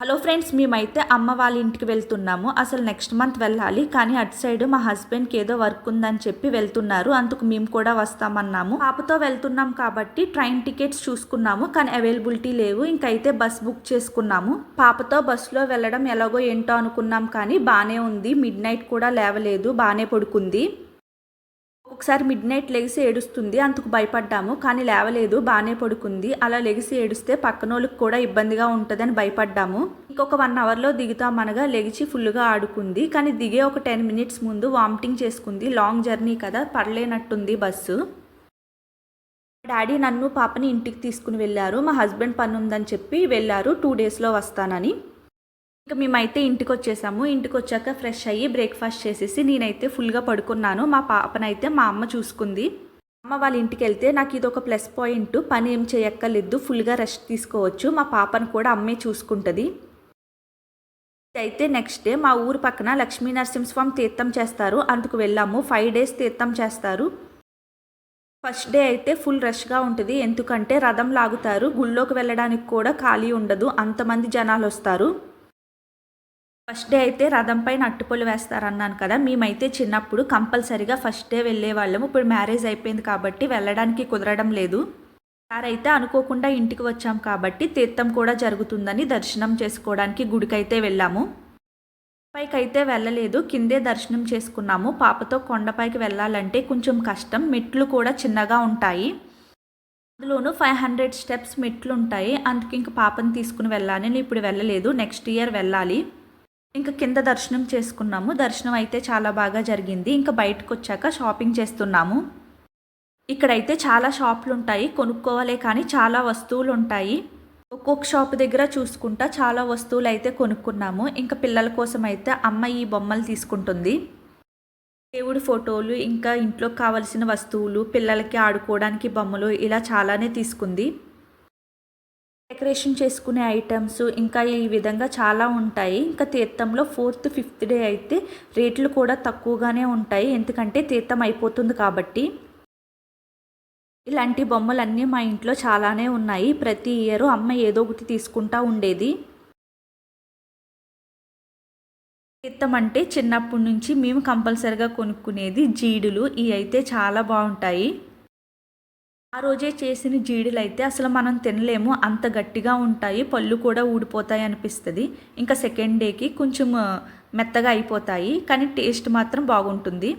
Hello friends మేమైతే అమ్మ వాళ్ళ ఇంటికి వెళ్తున్నాము. అసలు నెక్స్ట్ మంత్ వెళ్ళాలి కానీ అటు సైడ్ మా హస్బెండ్కి ఏదో వర్క్ ఉందని చెప్పి వెళ్తున్నారు. అందుకు మేము కూడా వస్తామన్నాము. పాపతో వెళ్తున్నాం కాబట్టి ట్రైన్ టికెట్స్ చూసుకున్నాము కానీ అవైలబిలిటీ లేవు. ఇంకైతే బస్ బుక్ చేసుకున్నాము. పాపతో బస్సులో వెళ్ళడం ఎలాగో ఏంటో అనుకున్నాం కానీ బాగానే ఉంది. మిడ్ నైట్ కూడా లేవలేదు బాగానే పడుకుంది. ఒకసారి మిడ్ నైట్ లెగిసి ఏడుస్తుంది అందుకు భయపడ్డాము. కానీ లేవలేదు బాగానే పడుకుంది. అలా లెగిసి ఏడుస్తే పక్కనోళ్ళకి కూడా ఇబ్బందిగా ఉంటుందని భయపడ్డాము. ఇంకొక వన్ అవర్లో దిగుతామనగా లెగిచి ఫుల్గా ఆడుకుంది. కానీ దిగే ఒక టెన్ మినిట్స్ ముందు వామిటింగ్ చేసుకుంది. లాంగ్ జర్నీ కదా పడలేనట్టుంది బస్సు. డాడీ నన్ను పాపని ఇంటికి తీసుకుని వెళ్ళారు. మా హస్బెండ్ పని ఉందని చెప్పి వెళ్ళారు. టూ డేస్లో వస్తానని. ఇంకా మేమైతే ఇంటికి వచ్చేసాము ఇంటికి వచ్చాక ఫ్రెష్ అయ్యి బ్రేక్ఫాస్ట్ చేసేసి నేనైతే ఫుల్గా పడుకున్నాను. మా పాపనైతే మా అమ్మ చూసుకుంది. అమ్మ వాళ్ళ ఇంటికి వెళ్తే నాకు ఇది ఒక ప్లస్ పాయింట్. పని ఏం చేయక్కర్లేదు ఫుల్గా రెస్ట్ తీసుకోవచ్చు. మా పాపను కూడా అమ్మే చూసుకుంటుంది. అయితే నెక్స్ట్ డే మా ఊరు పక్కన లక్ష్మీ నరసింహస్వామి తీర్థం చేస్తారు. అందుకు వెళ్ళాము. ఫైవ్ డేస్ తీర్థం చేస్తారు. ఫస్ట్ డే అయితే ఫుల్ రష్గా ఉంటుంది. ఎందుకంటే రథం లాగుతారు. గుళ్ళోకి వెళ్ళడానికి కూడా ఖాళీ ఉండదు. అంతమంది జనాలు వస్తారు ఫస్ట్ డే అయితే రథం పైన అట్టుపొలు వేస్తారన్నాను కదా మేమైతే చిన్నప్పుడు కంపల్సరీగా ఫస్ట్ డే వెళ్ళే వాళ్ళము ఇప్పుడు మ్యారేజ్ అయిపోయింది కాబట్టి వెళ్ళడానికి కుదరడం లేదు. సారైతే అనుకోకుండా ఇంటికి వచ్చాం కాబట్టి తీర్థం కూడా జరుగుతుందని దర్శనం చేసుకోవడానికి గుడికైతే వెళ్ళాము. పైకైతే వెళ్ళలేదు కిందే దర్శనం చేసుకున్నాము. పాపతో కొండపైకి వెళ్ళాలంటే కొంచెం కష్టం మెట్లు కూడా చిన్నగా ఉంటాయి. అందులోనూ ఫైవ్ హండ్రెడ్ స్టెప్స్ మెట్లు ఉంటాయి అందుకు ఇంక పాపని తీసుకుని వెళ్ళాలి. నేను ఇప్పుడు వెళ్ళలేదు నెక్స్ట్ ఇయర్ వెళ్ళాలి. ఇంకా కింద దర్శనం చేసుకున్నాము. దర్శనం అయితే చాలా బాగా జరిగింది. ఇంకా బయటకు వచ్చాక షాపింగ్ చేస్తున్నాము. ఇక్కడైతే చాలా షాపులు ఉంటాయి కొనుక్కోవాలే కానీ చాలా వస్తువులు ఉంటాయి ఒక్కొక్క షాప్ దగ్గర చూసుకుంటా చాలా వస్తువులు అయితే కొనుక్కున్నాము. ఇంకా పిల్లల కోసం అయితే అమ్మ ఈ బొమ్మలు తీసుకుంటుంది. దేవుడి ఫోటోలు ఇంకా ఇంట్లో కావలసిన వస్తువులు పిల్లలకి ఆడుకోవడానికి బొమ్మలు ఇలా చాలానే తీసుకుంది. డెకరేషన్ చేసుకునే ఐటమ్స్ ఇంకా ఈ విధంగా చాలా ఉంటాయి. ఇంకా తీర్థంలో ఫోర్త్ ఫిఫ్త్ డే అయితే రేట్లు కూడా తక్కువగానే ఉంటాయి. ఎందుకంటే తీర్థం అయిపోతుంది కాబట్టి. ఇలాంటి బొమ్మలన్నీ మా ఇంట్లో చాలానే ఉన్నాయి. ప్రతి ఇయర్ అమ్మ ఏదో ఒకటి తీసుకుంటా ఉండేది. తీర్థం అంటే చిన్నప్పటి నుంచి మేము కంపల్సరిగా కొనుక్కునేది జీడులు. ఇవి అయితే చాలా బాగుంటాయి. ఆ రోజే చేసిన జీడిలు అయితే అసలు మనం తినలేము. అంత గట్టిగా ఉంటాయి. పళ్ళు కూడా ఊడిపోతాయి అనిపిస్తుంది. ఇంకా సెకండ్ డేకి కొంచెం మెత్తగా అయిపోతాయి. కానీ టేస్ట్ మాత్రం బాగుంటుంది.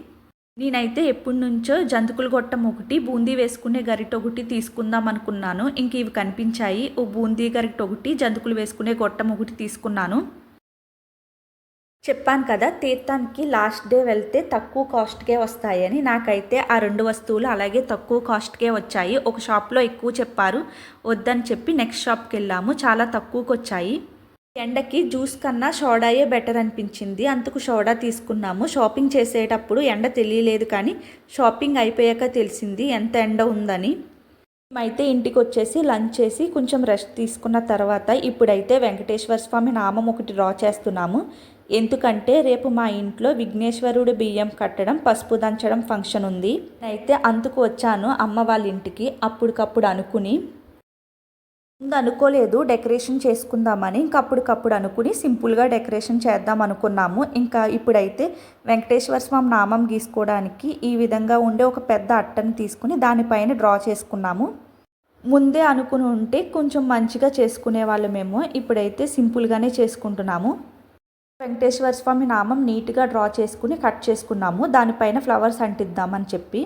నేనైతే ఎప్పటి నుంచో జంతుకులు గొట్టం ఒకటి బూందీ వేసుకునే గరిట ఒకటి తీసుకుందాం అనుకున్నాను. ఇంక ఇవి కనిపించాయి. ఓ బూందీ గరిట ఒకటి జంతుకులు వేసుకునే గొట్టం ఒకటి తీసుకున్నాను. చెప్పాను కదా తీర్థానికి లాస్ట్ డే వెళ్తే తక్కువ కాస్ట్కే వస్తాయని. నాకైతే ఆ రెండు వస్తువులు అలాగే తక్కువ కాస్ట్కే వచ్చాయి. ఒక షాప్లో ఎక్కువ చెప్పారు వద్దని చెప్పి నెక్స్ట్ షాప్కి వెళ్ళాము. చాలా తక్కువకి వచ్చాయి. ఎండకి జ్యూస్ కన్నా సోడాయే బెటర్ అనిపించింది. అందుకు సోడా తీసుకున్నాము. షాపింగ్ చేసేటప్పుడు ఎండ తెలియలేదు కానీ షాపింగ్ అయిపోయాక తెలిసింది ఎంత ఎండ ఉందని. మేమైతే ఇంటికి వచ్చేసి లంచ్ చేసి కొంచెం రెస్ట్ తీసుకున్న తర్వాత ఇప్పుడైతే వెంకటేశ్వర స్వామి నామం ఒకటి డ్రా చేస్తున్నాము. ఎందుకంటే రేపు మా ఇంట్లో విఘ్నేశ్వరుడు బియ్యం కట్టడం పసుపు దంచడం ఫంక్షన్ ఉంది. అయితే అందుకు వచ్చాను అమ్మ వాళ్ళ ఇంటికి. అప్పటికప్పుడు అనుకుని ముందు అనుకోలేదు డెకరేషన్ చేసుకుందామని. ఇంకా అప్పటికప్పుడు అనుకుని సింపుల్గా డెకరేషన్ చేద్దాం అనుకున్నాము. ఇంకా ఇప్పుడైతే వెంకటేశ్వర స్వామి నామం గీసుకోవడానికి ఈ విధంగా ఉండే ఒక పెద్ద అట్టను తీసుకుని దానిపైన డ్రా చేసుకున్నాము. ముందే అనుకుని ఉంటే కొంచెం మంచిగా చేసుకునే వాళ్ళమేమో ఇప్పుడైతే సింపుల్గానే చేసుకుంటున్నాము. వెంకటేశ్వర స్వామి నామం నీట్గా డ్రా చేసుకుని కట్ చేసుకున్నాము. దానిపైన ఫ్లవర్స్ అంటిద్దామని చెప్పి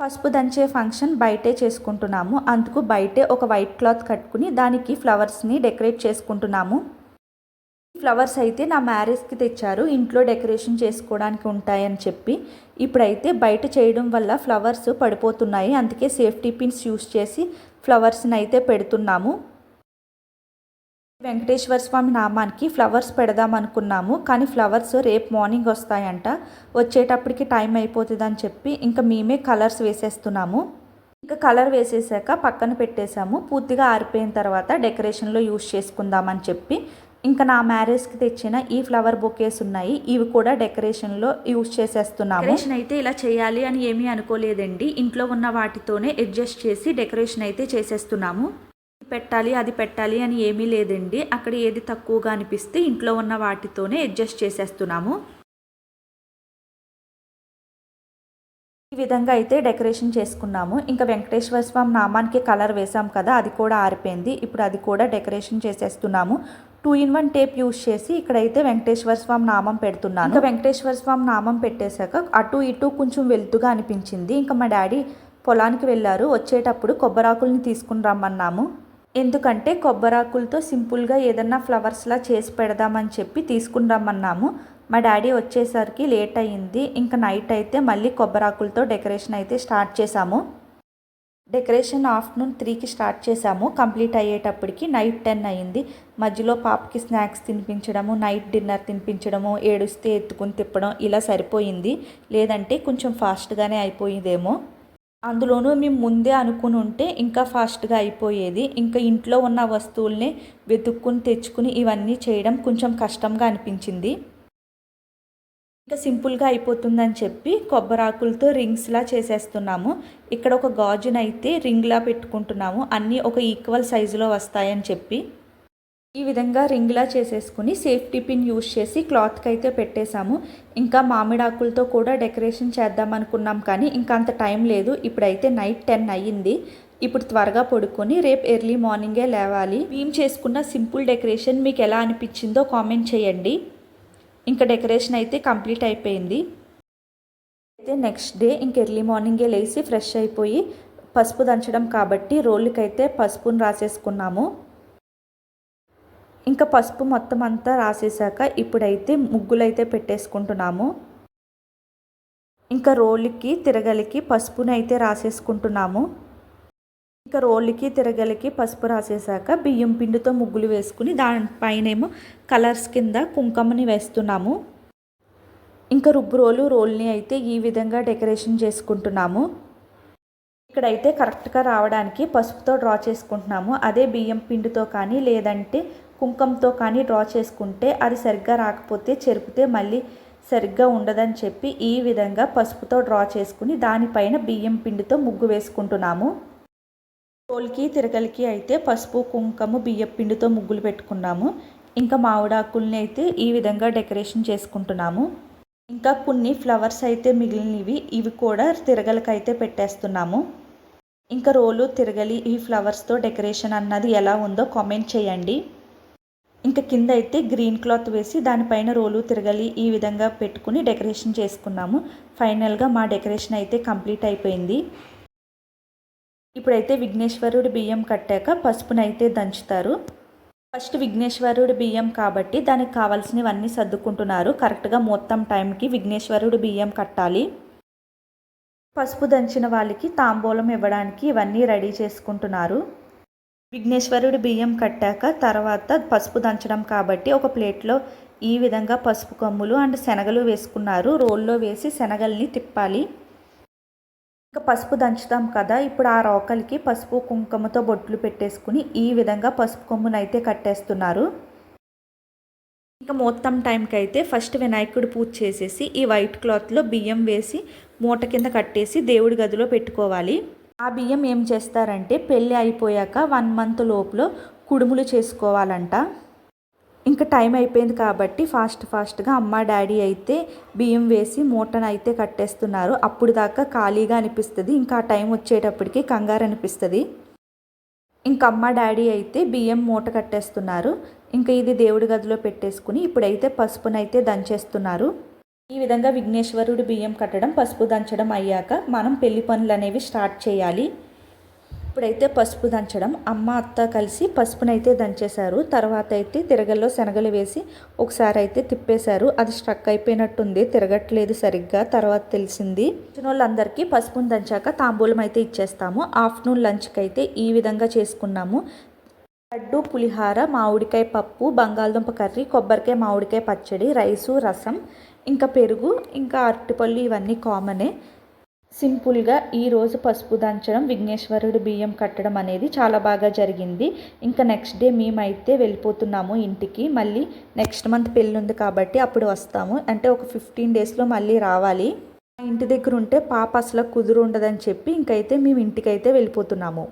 పసుపు దంచే ఫంక్షన్ బయటే చేసుకుంటున్నాము. అందుకు బయటే ఒక వైట్ క్లాత్ కట్టుకుని దానికి ఫ్లవర్స్ని డెకరేట్ చేసుకుంటున్నాము. ఫ్లవర్స్ అయితే నా మ్యారేజ్కి తెచ్చారు. ఇంట్లో డెకరేషన్ చేసుకోవడానికి ఉంటాయని చెప్పి ఇప్పుడైతే బయట చేయడం వల్ల ఫ్లవర్స్ పడిపోతున్నాయి. అందుకే సేఫ్టీ పిన్స్ యూస్ చేసి ఫ్లవర్స్ని అయితే పెడుతున్నాము. వెంకటేశ్వర స్వామి నామానికి ఫ్లవర్స్ పెడదాం అనుకున్నాము కానీ ఫ్లవర్స్ రేపు మార్నింగ్ వస్తాయంట. వచ్చేటప్పటికి టైం అయిపోతుందని చెప్పి ఇంకా మేమే కలర్స్ వేసేస్తున్నాము. ఇంకా కలర్ వేసేసాక పక్కన పెట్టేశాము. పూర్తిగా ఆరిపోయిన తర్వాత డెకరేషన్లో యూస్ చేసుకుందామని చెప్పి ఇంకా నా మ్యారేజ్కి తెచ్చిన ఈ ఫ్లవర్ బొకేస్ ఉన్నాయి. ఇవి కూడా డెకరేషన్లో యూస్ చేసేస్తున్నాము. డెకరేషన్ అయితే ఇలా చేయాలి అని ఏమీ అనుకోలేదండి. ఇంట్లో ఉన్న వాటితోనే అడ్జస్ట్ చేసి డెకరేషన్ అయితే చేసేస్తున్నాము. పెట్టాలి అది పెట్టాలి అని ఏమీ లేదండి. అక్కడ ఏది తక్కువగా అనిపిస్తే ఇంట్లో ఉన్న వాటితోనే అడ్జస్ట్ చేసేస్తున్నాము. ఈ విధంగా అయితే డెకరేషన్ చేసుకున్నాము. ఇంకా వెంకటేశ్వర స్వామి నామానికి కలర్ వేసాం కదా అది కూడా ఆరిపోయింది. ఇప్పుడు అది కూడా decoration చేసేస్తున్నాము. Two in one tape use చేసి ఇక్కడైతే వెంకటేశ్వర స్వామి నామం పెడుతున్నాను. ఇంకా వెంకటేశ్వర స్వామి నామం పెట్టేశాక అటు ఇటు కొంచెం వెలుతుగా అనిపించింది. ఇంకా మా డాడీ పొలానికి వెళ్ళారు. వచ్చేటప్పుడు కొబ్బరాకుల్ని తీసుకుని రమ్మన్నాము. ఎందుకంటే కొబ్బరాకులతో సింపుల్గా ఏదన్నా ఫ్లవర్స్లా చేసి పెడదామని చెప్పి తీసుకుని రమ్మన్నాము. మా డాడీ వచ్చేసరికి లేట్ అయ్యింది. ఇంకా నైట్ అయితే మళ్ళీ కొబ్బరాకులతో డెకరేషన్ అయితే స్టార్ట్ చేసాము డెకరేషన్ ఆఫ్టర్నూన్ త్రీకి స్టార్ట్ చేసాము కంప్లీట్ అయ్యేటప్పటికి నైట్ టెన్ అయ్యింది. మధ్యలో పాపకి స్నాక్స్ తినిపించడము నైట్ డిన్నర్ తినిపించడము ఏడుస్తే ఎత్తుకుని తిప్పడం ఇలా సరిపోయింది. లేదంటే కొంచెం ఫాస్ట్గానే అయిపోయిందేమో. అందులోనూ మేము ముందే అనుకుని ఉంటే ఇంకా ఫాస్ట్గా అయిపోయేది. ఇంకా ఇంట్లో ఉన్న వస్తువుల్ని వెతుక్కుని తెచ్చుకుని ఇవన్నీ చేయడం కొంచెం కష్టంగా అనిపించింది. ఇంకా సింపుల్గా అయిపోతుందని చెప్పి కొబ్బరాకులతో రింగ్స్లా చేసేస్తున్నాము. ఇక్కడ ఒక గాజునైతే రింగ్లా పెట్టుకుంటున్నాము. అన్నీ ఒక ఈక్వల్ సైజులో వస్తాయని చెప్పి. ఈ విధంగా రింగ్లా చేసేసుకుని సేఫ్టీ పిన్ యూస్ చేసి క్లాత్కి అయితే పెట్టేశాము. ఇంకా మామిడాకులతో కూడా డెకరేషన్ చేద్దాం అనుకున్నాం కానీ ఇంకా అంత టైం లేదు. ఇప్పుడైతే నైట్ టెన్ అయ్యింది. ఇప్పుడు త్వరగా పడుకొని రేపు ఎర్లీ మార్నింగే లేవాలి. మేము చేసుకున్న సింపుల్ డెకరేషన్ మీకు ఎలా అనిపించిందో కామెంట్ చేయండి. ఇంకా డెకరేషన్ అయితే కంప్లీట్ అయిపోయింది. అయితే నెక్స్ట్ డే ఇంక ఎర్లీ మార్నింగే లేచి ఫ్రెష్ అయిపోయి పసుపు దంచడం కాబట్టి రోళ్ళకైతే పసుపుని రాసేసుకున్నాము. ఇంకా పసుపు మొత్తం అంతా రాసేసాక ఇప్పుడైతే ముగ్గులైతే పెట్టేసుకుంటున్నాము. ఇంకా రోలుకి తిరగలికి పసుపుని అయితే రాసేసుకుంటున్నాము. ఇంకా రోళ్ళకి తిరగలికి పసుపు రాసేసాక బియ్యం పిండితో ముగ్గులు వేసుకుని దానిపైనేమో కలర్స్ కింద కుంకుమని వేస్తున్నాము. ఇంకా రుబ్బు రోలు రోల్ని అయితే ఈ విధంగా డెకరేషన్ చేసుకుంటున్నాము. ఇక్కడైతే కరెక్ట్గా రావడానికి పసుపుతో డ్రా చేసుకుంటున్నాము. అదే బియ్యం పిండితో కానీ లేదంటే కుంకంతో కానీ డ్రా చేసుకుంటే అది సరిగ్గా రాకపోతే చెరిపితే మళ్ళీ సరిగ్గా ఉండదని చెప్పి ఈ విధంగా పసుపుతో డ్రా చేసుకుని దానిపైన బియ్యం పిండితో ముగ్గు వేసుకుంటున్నాము. తోలికి తిరగలికి అయితే పసుపు కుంకుమ బియ్యం పిండితో ముగ్గులు పెట్టుకున్నాము. ఇంకా మామిడాకుల్ని అయితే ఈ విధంగా డెకరేషన్ చేసుకుంటున్నాము. ఇంకా కొన్ని ఫ్లవర్స్ అయితే మిగిలినవి ఇవి కూడా తిరగలకైతే అయితే పెట్టేస్తున్నాము. ఇంకా రోలు తిరగలి ఈ ఫ్లవర్స్తో డెకరేషన్ అన్నది ఎలా ఉందో కామెంట్ చేయండి. ఇంకా కింద అయితే గ్రీన్ క్లాత్ వేసి దానిపైన రోలు తిరగలి ఈ విధంగా పెట్టుకుని డెకరేషన్ చేసుకున్నాము. ఫైనల్గా మా డెకరేషన్ అయితే కంప్లీట్ అయిపోయింది. ఇప్పుడైతే విఘ్నేశ్వరుడి బియ్యం కట్టాక పసుపునైతే దంచుతారు. ఫస్ట్ విఘ్నేశ్వరుడి బియ్యం కాబట్టి దానికి కావాల్సినవన్నీ సర్దుకుంటున్నారు. కరెక్ట్గా మొత్తం టైంకి విఘ్నేశ్వరుడి బియ్యం కట్టాలి. పసుపు దంచిన వాళ్ళకి తాంబూలం ఇవ్వడానికి ఇవన్నీ రెడీ చేసుకుంటున్నారు. విఘ్నేశ్వరుడు బియ్యం కట్టాక తర్వాత పసుపు దంచడం కాబట్టి ఒక ప్లేట్లో ఈ విధంగా పసుపు కొమ్ములు అండ్ శనగలు వేసుకున్నారు. రోల్లో వేసి శనగల్ని తిప్పాలి. ఇంకా పసుపు దంచుతాం కదా ఇప్పుడు ఆ రోకలికి పసుపు కుంకుమతో బొట్లు పెట్టేసుకుని ఈ విధంగా పసుపు కొమ్మునైతే కట్టేస్తున్నారు. ఇంకా మొత్తం టైంకి అయితే ఫస్ట్ వినాయకుడు పూజ చేసేసి ఈ వైట్ క్లాత్లో బియ్యం వేసి మూట కింద కట్టేసి దేవుడి గదిలో పెట్టుకోవాలి. ఆ బియ్యం ఏం చేస్తారంటే పెళ్ళి అయిపోయాక వన్ మంత్ లోపల కుడుములు చేసుకోవాలంట. ఇంకా టైం అయిపోయింది కాబట్టి ఫాస్ట్ ఫాస్ట్గా అమ్మ డాడీ అయితే బియ్యం వేసి మూటను అయితే కట్టేస్తున్నారు. అప్పుడు దాకా ఖాళీగా అనిపిస్తుంది. ఇంకా ఆ టైం వచ్చేటప్పటికి కంగారు అనిపిస్తుంది. ఇంకా అమ్మ డాడీ అయితే బియ్యం మూట కట్టేస్తున్నారు. ఇంకా ఇది దేవుడి గదిలో పెట్టేసుకుని ఇప్పుడైతే పసుపునైతే దంచేస్తున్నారు. ఈ విధంగా విఘ్నేశ్వరుడు బియ్యం కట్టడం పసుపు దంచడం అయ్యాక మనం పెళ్ళి పనులు అనేవి స్టార్ట్ చేయాలి. ఇప్పుడైతే పసుపు దంచడం. అమ్మ అత్త కలిసి పసుపునైతే దంచేశారు. తర్వాత అయితే తిరగల్లో శనగలు వేసి ఒకసారి అయితే తిప్పేశారు. అది స్ట్రక్ అయిపోయినట్టుంది. తిరగట్లేదు సరిగ్గా. తర్వాత తెలిసింది వచ్చిన వాళ్ళందరికీ పసుపును దంచాక తాంబూలం అయితే ఇచ్చేస్తాము. ఆఫ్టర్నూన్ లంచ్కి అయితే ఈ విధంగా చేసుకున్నాము. లడ్డు పులిహార మామిడికాయ పప్పు బంగాళదుంప కర్రీ కొబ్బరికాయ మామిడికాయ పచ్చడి రైసు రసం ఇంకా పెరుగు ఇంకా అరటిపళ్ళు ఇవన్నీ కామనే. సింపుల్గా ఈరోజు పసుపు దంచడం విఘ్నేశ్వరుడు బియ్యం కట్టడం అనేది చాలా బాగా జరిగింది. ఇంకా నెక్స్ట్ డే మేమైతే వెళ్ళిపోతున్నాము ఇంటికి. మళ్ళీ నెక్స్ట్ మంత్ పెళ్ళి ఉంది కాబట్టి అప్పుడు వస్తాము. అంటే ఒక ఫిఫ్టీన్ డేస్లో మళ్ళీ రావాలి. ఇంటి దగ్గర ఉంటే పాప అసలు కుదురు ఉండదని చెప్పి ఇంకైతే మేము ఇంటికైతే వెళ్ళిపోతున్నాము.